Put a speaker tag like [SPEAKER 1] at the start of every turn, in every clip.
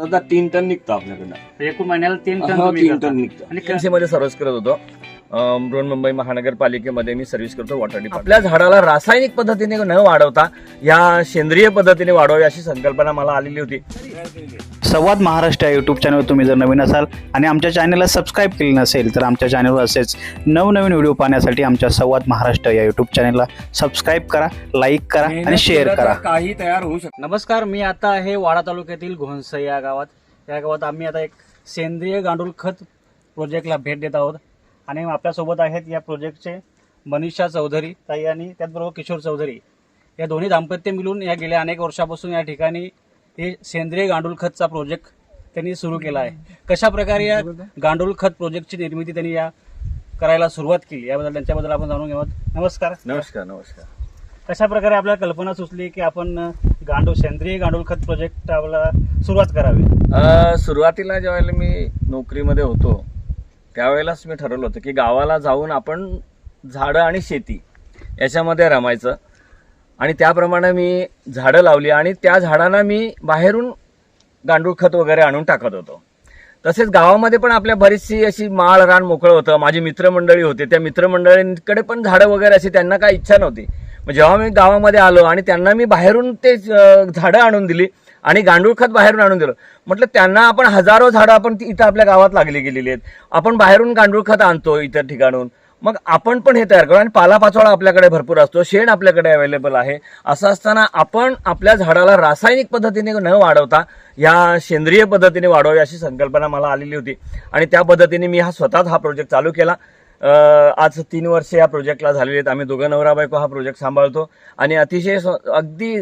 [SPEAKER 1] आता तीन टन निघतं आपल्याकडनं.
[SPEAKER 2] एकूण महिन्याला तीन टन
[SPEAKER 1] हा,
[SPEAKER 2] तुम्ही
[SPEAKER 1] तीन
[SPEAKER 2] करता.
[SPEAKER 1] टन निघतं.
[SPEAKER 2] आणि
[SPEAKER 3] सर्व्हिस करत होतो. अं, बृहन्मुंबई महानगरपालिकेमध्ये मी सर्व्हिस करतो वॉटर आपल्या झाडाला रासायनिक पद्धतीने न वाढवता या सेंद्रिय पद्धतीने वाढवावी अशी संकल्पना मला आलेली होती.
[SPEAKER 4] संवाद महाराष्ट्र या यूट्यूब चॅनलवर तुम्ही जर नवीन असाल आणि आमच्या चॅनलला सबस्क्राईब केले नसेल तर आमच्या चॅनलवर असेच नवनवीन व्हिडिओ पाहण्यासाठी आमच्या संवाद महाराष्ट्र या यूट्यूब चॅनलला सबस्क्राईब करा लाईक करा आणि शेअर करा.
[SPEAKER 1] काही तयार होऊ शकतं
[SPEAKER 2] नमस्कार मी आता आहे वाडा तालुक्यातील घोणसई या गावात. या गावात आम्ही आता एक सेंद्रिय गांडूळ खत प्रोजेक्टला भेट देत आहोत. आणि आपल्यासोबत आहेत या प्रोजेक्टचे मनीषा चौधरी ताई आणि त्याचबरोबर किशोर चौधरी. या दोन्ही दाम्पत्य मिळून या गेल्या अनेक वर्षापासून या ठिकाणी हे सेंद्रिय गांडूळ खतचा प्रोजेक्ट त्यांनी सुरू केला आहे. कशा प्रकारे या गांडूळ खत प्रोजेक्टची निर्मिती त्यांनी या करायला सुरुवात केली याबद्दल त्यांच्याबद्दल आपण जाणून घेऊ नमस्कार.
[SPEAKER 3] नमस्कार नमस्कार.
[SPEAKER 2] कशा प्रकारे आपल्याला कल्पना सुचली की आपण गांडूळ सेंद्रिय गांडूळ खत प्रोजेक्ट आपल्याला सुरुवात करावी?
[SPEAKER 3] सुरुवातीला ज्यावेळेला मी नोकरीमध्ये होतो त्यावेळेलाच मी ठरवलं होतं की गावाला जाऊन आपण झाडं आणि शेती याच्यामध्ये रमायचं. आणि त्याप्रमाणे मी झाडं लावली आणि त्या झाडांना मी बाहेरून गांडूळ खत वगैरे आणून टाकत होतो. तसेच गावामध्ये पण आपल्या बरीचशी अशी माळ रान मोकळं होतं. माझी मित्रमंडळी होते. त्या मित्रमंडळींकडे पण झाडं वगैरे अशी त्यांना काही इच्छा नव्हती. मग जेव्हा मी गावामध्ये आलो आणि त्यांना मी बाहेरून ते झाडं आणून दिली आणि गांडूळ खत बाहेरून आणून दिलं. म्हटलं त्यांना आपण हजारो झाडं आपण ती- इथं आपल्या गावात लागली गेलेली आहेत. आपण बाहेरून गांडूळ खत आणतो इतर ठिकाणून. मग आपण पण हे तयार करू आणि पालापाचोळा आपल्याकडे भरपूर असतो शेण आपल्याकडे अवेलेबल आहे. असं असताना आपण आपल्या झाडाला रासायनिक पद्धतीने न वाढवता या सेंद्रिय पद्धतीने वाढवावी अशी संकल्पना मला आलेली होती. आणि त्या पद्धतीने मी हा स्वतःच हा प्रोजेक्ट चालू केला. आज तीन वर्षे या प्रोजेक्टला झालेली आहेत. आम्ही दोघं नवरा बायको हा प्रोजेक्ट सांभाळतो. आणि अतिशय अगदी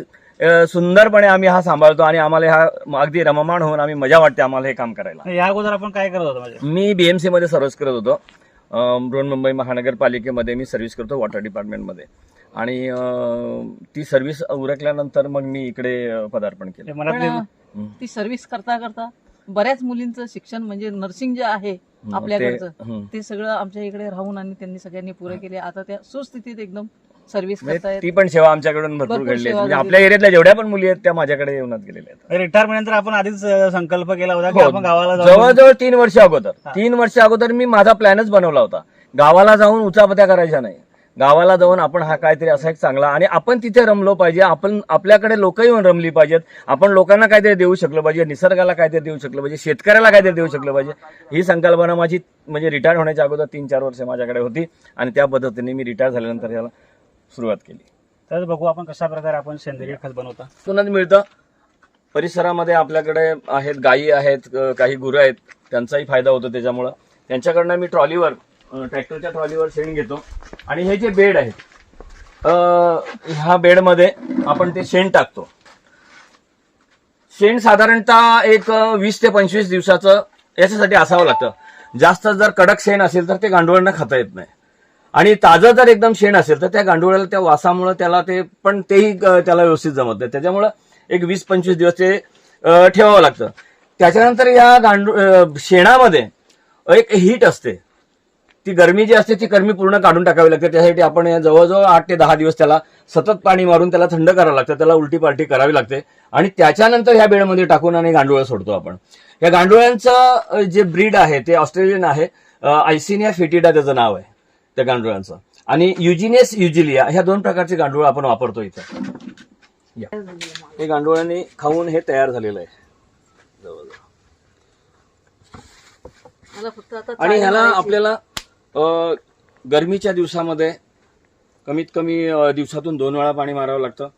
[SPEAKER 3] सुंदरपणे आम्ही हा सांभाळतो आणि आम्हाला हा अगदी रममाण होऊन आम्ही मजा वाटते आम्हाला हे काम करायला.
[SPEAKER 2] या अगोदर आपण काय करत होतो
[SPEAKER 3] मी बीएमसी मध्ये सर्व्हिस करत होतो. बृहन्मुंबई महानगरपालिकेमध्ये मी सर्व्हिस करतो वॉटर डिपार्टमेंटमध्ये आणि ती सर्व्हिस उरकल्यानंतर मग मी इकडे पदार्पण केलं.
[SPEAKER 2] ते
[SPEAKER 5] सर्व्हिस करता करता बऱ्याच मुलींचं शिक्षण म्हणजे नर्सिंग जे आहे आपल्याकडचं. ते सगळं आमच्या इकडे राहून आणि त्यांनी सगळ्यांनी पुरे केले. आता त्या सुस्थितीत एकदम सर्व्हिस
[SPEAKER 3] म्हणजे
[SPEAKER 5] करतायत.
[SPEAKER 3] ती पण सेवा आमच्याकडून भरपूर
[SPEAKER 5] भरपूर
[SPEAKER 3] घडली आहे
[SPEAKER 5] सेवा
[SPEAKER 3] म्हणजे. आपल्या एरियातल्या जेवढ्या पण मुली आहेत त्या माझ्याकडे येऊनच गेलेल्या आहेत.
[SPEAKER 2] रिटायरमेंट नंतर आपण आधीच अं, संकल्प केला होता की
[SPEAKER 3] हो.
[SPEAKER 2] आपण गावाला
[SPEAKER 3] जवळजवळ तीन वर्ष अगोदर. तीन वर्ष अगोदर मी माझा प्लॅनच बनवला होता. गावाला जाऊन उचापत्या करायच्या नाही. गावाला जाऊन आपण हा काहीतरी असा एक चांगला आणि आपण तिथे रमलो पाहिजे. आपण आपल्याकडे लोक येऊन रमली पाहिजेत. आपण लोकांना काहीतरी देऊ शकलं पाहिजे. निसर्गाला काहीतरी देऊ शकलं पाहिजे. शेतकऱ्याला काहीतरी देऊ शकलं पाहिजे. ही संकल्पना माझी म्हणजे रिटायर होण्याच्या अगोदर तीन चार वर्ष माझ्याकडे होती. आणि त्या पद्धतीने मी रिटायर झाल्यानंतर याला सुरुवात केली.
[SPEAKER 2] तर बघू आपण कशा प्रकारे आपण सेंद्रिय खत बनवता.
[SPEAKER 3] पुन्हा मिळतं. परिसरामध्ये आपल्याकडे आहेत गायी आहेत अ, काही गुरं आहेत. त्यांचाही फायदा होतो त्याच्यामुळं. त्यांच्याकडनं मी ट्रॉलीवर ट्रॅक्टरच्या ट्रॉलीवर शेण घेतो. आणि हे जे बेड आहेत अ, ह्या बेडमध्ये आपण ते शेण टाकतो. शेण साधारणतः एक अ, वीस ते पंचवीस दिवसाचं याच्यासाठी असावं लागतं. जास्त जर कडक शेण असेल तर ते गांडुळांना खाता येत नाही. आणि ताजं जर एकदम शेण असेल तर त्या गांडोळ्याला त्या वासामुळे त्याला ते पण तेही त्याला व्यवस्थित जमत नाही. त्याच्यामुळं एक वीस पंचवीस दिवस ते ठेवावं लागतं. त्याच्यानंतर या गांडू शेणामध्ये एक हीट असते. ती गरमी जी असते ती गरमी पूर्ण काढून टाकावी लागते. त्यासाठी आपण जवळजवळ आठ ते दहा दिवस त्याला सतत पाणी मारून त्याला थंड करावं लागतं. त्याला उलटी पालटी करावी लागते. आणि त्याच्यानंतर ह्या बेडमध्ये टाकून आणि गांडुळं सोडतो आपण. या गांडुळ्यांचं जे ब्रीड आहे ते ऑस्ट्रेलियन आहे आयसिनिया फिटिडा त्याचं नाव आहे. त्या गांडुळांचं. आणि युजिनेस युजिलिया ह्या दोन प्रकारचे गांडूळ आपण वापरतो इथं. या. हे गांडुळांनी खाऊन हे तयार झालेलं आहे. जवळजवळ
[SPEAKER 5] मला फक्त आता
[SPEAKER 3] आणि ह्याला. आपल्याला अ, गरमीच्या दिवसामध्ये कमीत कमी अ, दिवसातून दोन वेळा पाणी मारावं लागतं.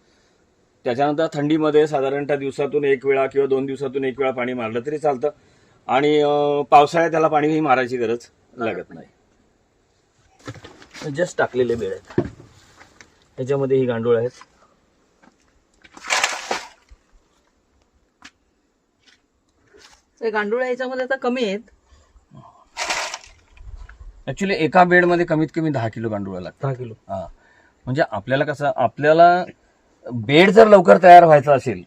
[SPEAKER 3] त्याच्यानंतर थंडीमध्ये साधारणतः दिवसातून एक वेळा किंवा दोन दिवसातून एक वेळा पाणी मारलं तरी चालतं. आणि अ, पावसाळ्यात त्याला पाणी मारायची गरज लागत नाही. जस्ट टाकलेले बेड आहेत. त्याच्यामध्ये ही गांडूळ आहेत.
[SPEAKER 5] ते गांडूळ याच्यामध्ये आता कमी आहेत.
[SPEAKER 3] ऍक्च्युली एका बेडमध्ये कमीत कमी दहा किलो गांडूळ लागतात.
[SPEAKER 2] दहा किलो.
[SPEAKER 3] हा. म्हणजे आपल्याला कसं आपल्याला बेड जर लवकर तयार व्हायचा असेल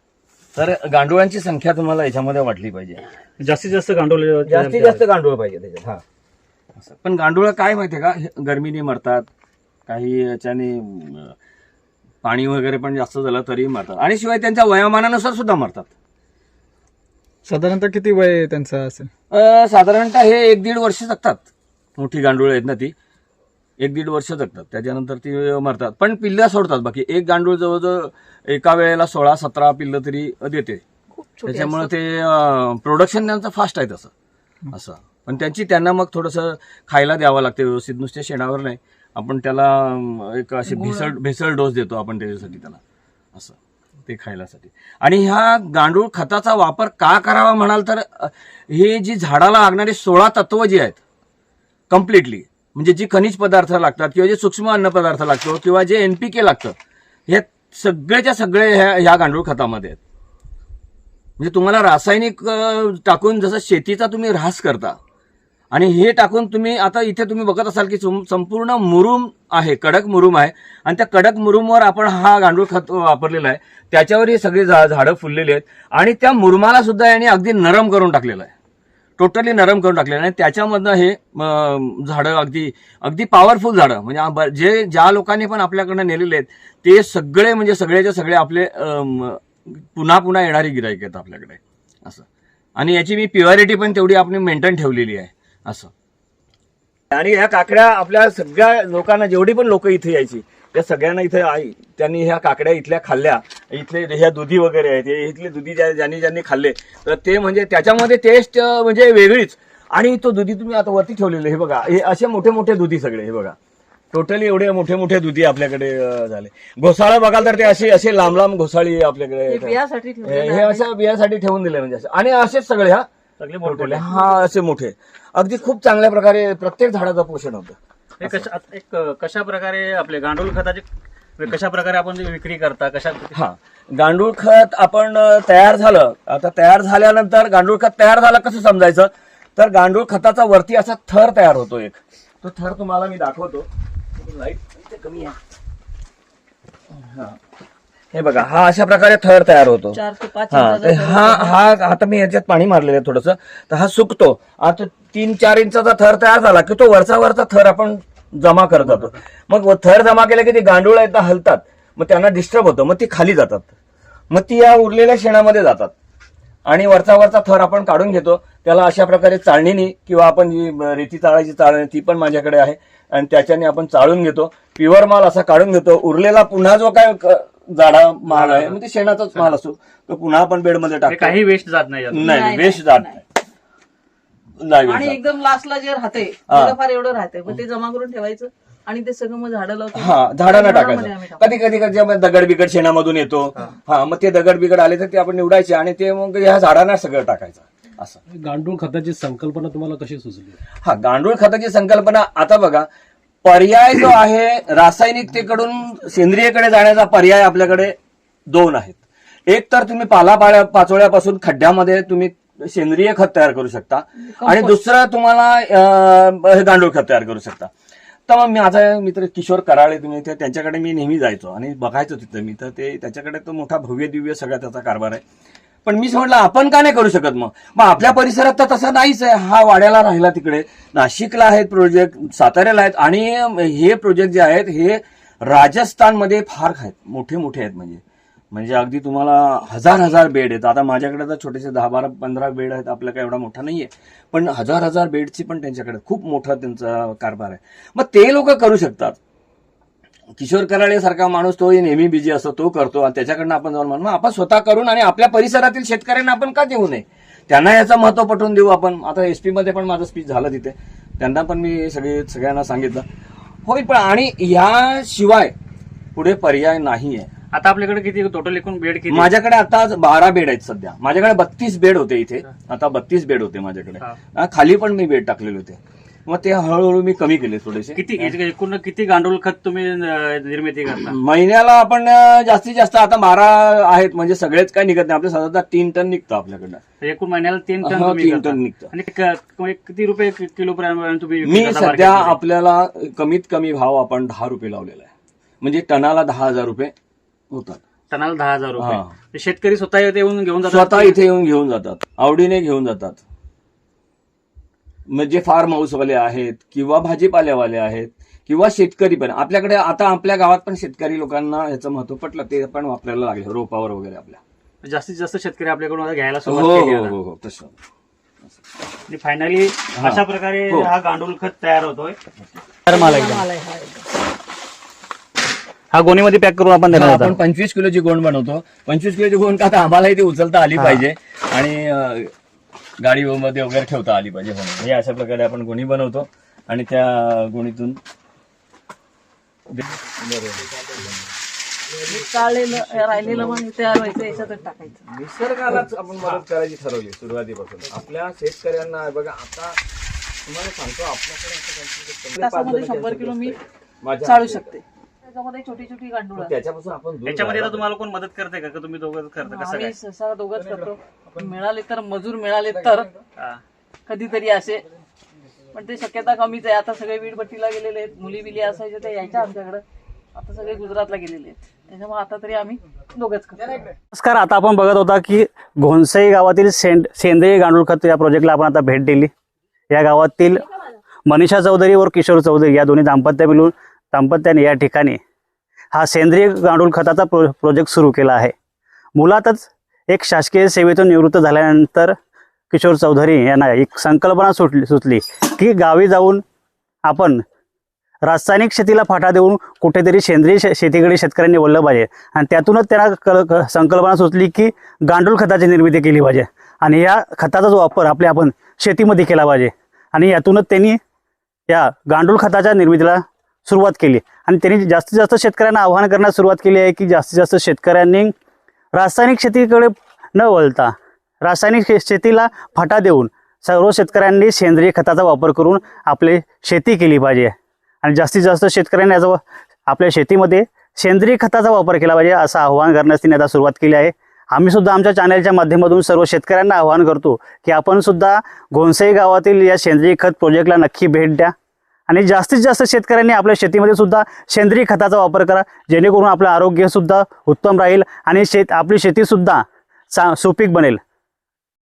[SPEAKER 3] तर गांडुळांची संख्या तुम्हाला याच्यामध्ये वाढली पाहिजे.
[SPEAKER 2] जास्तीत जास्त गांडूळ
[SPEAKER 3] जास्तीत जास्त गांडूळ पाहिजे त्याच्यात हा. असं. पण गांडूळ काय माहितीये का? हे गरमीने मरतात. काही याच्याने पाणी वगैरे पण जास्त झालं तरी मरतात. आणि शिवाय त्यांच्या वयोमानानुसार सुद्धा मरतात.
[SPEAKER 6] साधारणतः किती वय त्यांचं असेल?
[SPEAKER 3] अं, साधारणतः हे एक दीड वर्ष जगतात. मोठी गांडूळ आहेत ना ती. एक दीड वर्ष जगतात. त्याच्यानंतर ती मरतात. पण पिल्लं सोडतात. बाकी एक गांडूळ जवळजवळ एका वेळेला सोळा सतरा पिल्लं तरी देते.
[SPEAKER 5] खूप छोटे
[SPEAKER 3] त्याच्यामुळे ते प्रोडक्शन त्यांचं फास्ट आहे तसं. असं. पण त्यांची त्यांना मग थोडंसं खायला द्यावं लागतं व्यवस्थित. नुसते शेणावर नाही. आपण त्याला एक असे भेसळ भेसळ डोस देतो आपण त्याच्यासाठी त्याला. असं. ते खायलासाठी. आणि ह्या गांडूळ खताचा वापर का करावा म्हणाल तर हे जी झाडाला लागणारे सोळा तत्व जी आहेत कम्प्लिटली म्हणजे जी खनिज पदार्थ लागतात किंवा जे सूक्ष्म अन्न पदार्थ लागतो किंवा जे एनपीके लागतं हे सगळेच्या सगळे ह्या ह्या गांडूळ खतामध्ये आहेत. म्हणजे तुम्हाला रासायनिक टाकून जसं शेतीचा तुम्ही ऱ्हास करता आणि हे टाकून तुम्ही आता इथे तुम्ही बघत असाल की संपूर्ण मुरुम आहे कडक मुरुम आहे. आणि त्या कडक मुरुमवर आपण हा गांडूळ खत वापरलेला आहे. त्याच्यावर ही सगळी झा- झाडं फुललेली आहेत. आणि त्या मुरुमाला सुद्धा याने अगदी नरम करून टाकलेलं आहे. टोटली नरम करून टाकलेलं आहे. आणि त्याच्यामधनं हे झाडं अगदी अगदी पॉवरफुल झाडं. म्हणजे जे ज्या लोकांनी पण आपल्याकडनं नेलेले आहेत ते सगळे म्हणजे सगळ्याचे सगळे आपले पुन्हा पुन्हा येणारी गिराईक आहेत आपल्याकडे. असं. आणि याची मी प्युअरिटी पण तेवढी आपण मेंटेन ठेवलेली आहे. असं. आणि ह्या काकड्या आपल्या सगळ्या लोकांना जेवढी पण लोक इथे यायची त्या सगळ्यांना इथे आई त्यांनी ह्या काकड्या इथल्या खाल्ल्या. इथले ह्या दुधी वगैरे आहेत हे इथले दुधी ज्या- ज्यांनी ज्यांनी खाल्ले तर ते म्हणजे त्याच्यामध्ये टेस्ट म्हणजे वेगळीच. आणि तो दुधी तुम्ही आता वरती ठेवलेले हे बघा हे असे मोठे मोठे दुधी सगळे हे बघा. टोटली एवढे मोठे मोठे दुधी आपल्याकडे झाले. घोसाळं बघाल तर ते असे असे लांब लांब घोसाळी
[SPEAKER 5] हे
[SPEAKER 3] आपल्याकडे
[SPEAKER 5] बियासाठी
[SPEAKER 3] हे हे. अशा बियासाठी ठेवून दिले म्हणजे असे. आणि असेच सगळे हा.
[SPEAKER 2] सगळे मोठे.
[SPEAKER 3] हा असे मोठे. अगदी खूप चांगल्या प्रकारे प्रत्येक झाडाचं पोषण होतं.
[SPEAKER 2] हे कशा एक कशा प्रकारे आपले गांडूळ खताचे कशा प्रकारे आपण विक्री करता कशा
[SPEAKER 3] हा. गांडूळ खत आपण तयार झालं. आता तयार झाल्यानंतर गांडूळ खत तयार झालं कसं समजायचं? तर गांडूळ खताचा वरती असा थर तयार होतो एक. तो थर तुम्हाला मी दाखवतो. लाइट कमी आहे. हा. हे बघा हा अशा प्रकारे थर तयार होतो.
[SPEAKER 5] चार ते पाच
[SPEAKER 3] हा तर हा. हा आता मी याच्यात पाणी मारलेलं आहे थोडस. तर हा सुकतो. आता तीन चार इंचाचा थर तयार झाला की तो वरचा वरचा थर आपण जमा करत जातो. मग व थर जमा केला की ती गांडूळ ना हलतात. मग त्यांना डिस्टर्ब होतं. मग ती खाली जातात. मग ती या उरलेल्या शेणामध्ये जातात. आणि वरचा वरचा थर आपण काढून घेतो. त्याला अशा प्रकारे चाळणीने किंवा आपण जी रेती चाळायची चाळणी ती पण माझ्याकडे आहे. आणि त्याच्याने आपण चाळून घेतो. प्युअर माल असा काढून घेतो. उरलेला पुन्हा जो काय क- जाडा माल आहे. मग ते शेणाचाच माल असतो. तो पुन्हा आपण बेडमध्ये
[SPEAKER 2] हे
[SPEAKER 3] टाकतो.
[SPEAKER 2] काही वेस्ट जात नाही यात.
[SPEAKER 3] नाही वेस्ट जात
[SPEAKER 5] नाही.
[SPEAKER 3] नाही. waste
[SPEAKER 5] आणि. एकदम लास्टला जे राहते
[SPEAKER 3] हा.
[SPEAKER 5] फार एवढं राहते. मग ते जमा करून ठेवायचं आणि ते सगळं मग झाडं लावतो.
[SPEAKER 3] हा झाडांना
[SPEAKER 5] आम्ही
[SPEAKER 3] टाकायचं.
[SPEAKER 5] टाकतो.
[SPEAKER 3] कधी कधी कधी आपण दगड बिगड शेणामधून येतो. हा मग ते दगड बिगड आले तर ते आपण निवडायचे आणि ते मग ह्या झाडांना सगळं टाकायचं. असं.
[SPEAKER 7] गांडूळ खताची संकल्पना तुम्हाला कशी सुचली?
[SPEAKER 3] हा गांडूळ खताची संकल्पना आता बघा पर्याय जो आहे रासायनिकतेकडून सेंद्रियकडे जाण्याचा पर्याय आपल्याकडे दोन आहेत. एक तर तुम्ही पाला पाचोळ्यापासून खड्ड्यामध्ये तुम्ही सेंद्रिय खत तयार करू शकता. आणि दुसरं तुम्हाला हे गांडूळ खत तयार करू शकता. तर मग माझा मित्र किशोर कराळे तुम्ही ते त्यांच्याकडे मी नेहमी जायचो आणि बघायचो तिथं मी. तर ते त्याच्याकडे तो मोठा भव्य दिव्य सगळा त्याचा कारभार आहे. पण मी म्हटलं आपण का नाही करू शकत मग? मग आपल्या परिसरात तर तसा नाहीच आहे. हा वाड्याला राहिला तिकडे. नाशिकला आहेत प्रोजेक्ट साताऱ्याला आहेत. आणि हे प्रोजेक्ट जे आहेत हे राजस्थानमध्ये फार आहेत. मोठे मोठे आहेत म्हणजे. म्हणजे अगदी तुम्हाला हजार हजार बेड आहेत. आता माझ्याकडे तर छोटेसे दहा बारा पंधरा बेड आहेत. आपल्या काय एवढा मोठा नाहीये. पण हजार हजार बेडची पण त्यांच्याकडे खूप मोठा त्यांचा कारभार आहे. मग ते लोक करू शकतात. किशोर कराळे सारखा माणूस तो नेहमी बिझी असतो तो करतो आणि त्याच्याकडनं आपण जाऊन म्हणून आपण स्वतः करून आणि आपल्या परिसरातील शेतकऱ्यांना आपण का देऊ नये? त्यांना याचं महत्त्व पटवून देऊ आपण. आता एसपी मध्ये पण माझं स्पीच झालं तिथे. त्यांना पण मी सगळे सगळ्यांना सांगितलं. होय पण आणि याशिवाय पुढे पर्याय नाही आहे
[SPEAKER 2] आता आपल्याकडे किती टोटल एकूण बेड किती?
[SPEAKER 3] माझ्याकडे आता बारा बेड आहेत सध्या. माझ्याकडे बत्तीस बेड होते इथे. आता बत्तीस बेड होते माझ्याकडे. खाली पण मी बेड टाकलेले होते. मग ते हळूहळू मी कमी केले थोडेसे.
[SPEAKER 2] किती एकूण किती गांडूळ खत तुम्ही निर्मिती करता?
[SPEAKER 3] महिन्याला आपण जास्तीत जास्त आता बारा आहेत म्हणजे सगळेच काय निघत नाही. आपल्या साधारणतः तीन टन निघतं आपल्याकडनं.
[SPEAKER 2] एकूण महिन्याला तीन टन
[SPEAKER 3] तीन. टन निघतं.
[SPEAKER 2] आणि किती रुपये किलो पर्यंत तुम्ही
[SPEAKER 3] मी सध्या? आपल्याला कमीत कमी भाव आपण दहा रुपये लावलेला आहे. म्हणजे टनाला दहा हजार रुपये होतात.
[SPEAKER 2] टनाला दहा हजार रुपये. ते शेतकरी स्वतः येऊन घेऊन जातात?
[SPEAKER 3] स्वतः इथे येऊन घेऊन जातात. आवडीने घेऊन जातात. म्हणजे फार्म हाऊसवाले आहेत किंवा भाजीपाल्यावाले आहेत किंवा शेतकरी पण. आपल्याकडे आता आपल्या गावात पण शेतकरी लोकांना ह्याचं महत्त्व पटलं ते पण वापरायला लागले रोपावर वगैरे आपल्या.
[SPEAKER 2] जास्तीत जास्त शेतकरी आपल्याकडून आता घ्यायला
[SPEAKER 3] हो
[SPEAKER 2] सुरुवात केली
[SPEAKER 3] हो
[SPEAKER 2] आता.
[SPEAKER 3] हो हो तसं.
[SPEAKER 2] आणि फायनली अशा प्रकारे
[SPEAKER 3] हो.
[SPEAKER 2] हा गांडूळ खत तयार होतोय. तर मला एकदम.
[SPEAKER 5] मला हा एकदम.
[SPEAKER 2] हा गोणीमध्ये पॅक करून आपण देणार
[SPEAKER 3] आपण पंचवीस किलोची गोंड बनवतो. पंचवीस किलोची गोंड का तर आम्हालाही ती उचलता आली पाहिजे. आणि अं, गाडीमध्ये वगैरे ठेवता आली पाहिजे म्हणून. हे अशा प्रकारे आपण गोणी बनवतो आणि त्या गोणीतून
[SPEAKER 5] चाळलेलं राहिलेलं मग तयार व्हायचं याच्यातच टाकायचं.
[SPEAKER 3] निसर्गालाच आपण मदत करायची ठरवली सुरुवातीपासून. आपल्या शेतकऱ्यांना बघा आता तुम्हाला सांगतो आपल्याकडे
[SPEAKER 5] तासामध्ये शंभर किलो मी
[SPEAKER 3] माझ्या
[SPEAKER 5] चाळू शकते. त्याच्यामध्ये छोटी छोटी गांडूळ.
[SPEAKER 3] त्याच्यापासून आपण दूर
[SPEAKER 2] याच्यामध्ये
[SPEAKER 3] राहायला
[SPEAKER 2] तुम्हाला कोण मदत करते का? का तुम्ही दोघं करता? कसं काय?
[SPEAKER 5] आम्ही सहसा दोघंच करतो. मिळाले तर मजूर मिळाले तर कधीतरी असे. पण ते शक्यता कमीच आहे. आता सगळे वीडभट्टीला गेलेले आहेत. मुली बिली असायचे ते यायच्या आमच्याकडे. आता सगळे गुजरातला गेलेले आहेत. त्याच्यामुळे आता तरी आम्ही दोघंच
[SPEAKER 2] नमस्कार. आता आपण बघत होता की घोणसई गावातील सेंड सेंद्रिय गांडूळ खत या प्रोजेक्टला आपण आता भेट दिली. या गावातील मनीषा चौधरी व किशोर चौधरी या दोन्ही दाम्पत्य मिळून दाम्पत्याने या ठिकाणी हा सेंद्रिय गांडूळ खताचा प्रो प्रोजेक्ट सुरू केला आहे. मुलातच एक शासकीय सेवेतून निवृत्त झाल्यानंतर किशोर चौधरी यांना एक संकल्पना सुटली सुचली की गावी जाऊन आपण रासायनिक शेतीला फाटा देऊन कुठेतरी सेंद्रिय शे शेतीकडे शेतकऱ्यांनी वळलं पाहिजे. आणि त्यातूनच त्यांना क संकल्पना सुचली की गांडूळ खताची निर्मिती केली पाहिजे. आणि या खताचा जो वापर आपल्या आपण शेतीमध्ये केला पाहिजे. आणि यातूनच त्यांनी या गांडूळ खताच्या निर्मितीला सुरुवात केली. आणि त्यांनी जास्तीत जास्त शेतकऱ्यांना आव्हान करण्यास सुरुवात केली आहे की जास्तीत जास्त शेतकऱ्यांनी रासायनिक शेतीकडे न वळता रासायनिक शे- शेतीला फाटा देऊन सर्व शेतकऱ्यांनी सेंद्रिय खताचा वापर करून आपली शेती केली पाहिजे. आणि जास्तीत जास्त शेतकऱ्यांनी याचा आपल्या शेतीमध्ये सेंद्रिय खताचा वापर केला पाहिजे असं आव्हान करण्यास तिने आता सुरुवात केली आहे. आम्ही सुद्धा आमच्या चॅनलच्या माध्यमातून सर्व शेतकऱ्यांना आवाहन करतो की आपण सुद्धा घोणसई गावातील या सेंद्रिय खत प्रोजेक्टला नक्की भेट द्या. आणि जास्तीत जास्त शेतकऱ्यांनी आपल्या शेतीमध्ये सुद्धा सेंद्रिय खताचा वापर करा. जेणेकरून आपलं आरोग्यसुद्धा उत्तम राहील आणि शेत आपली शेतीसुद्धा सा चा सुपीक बनेल.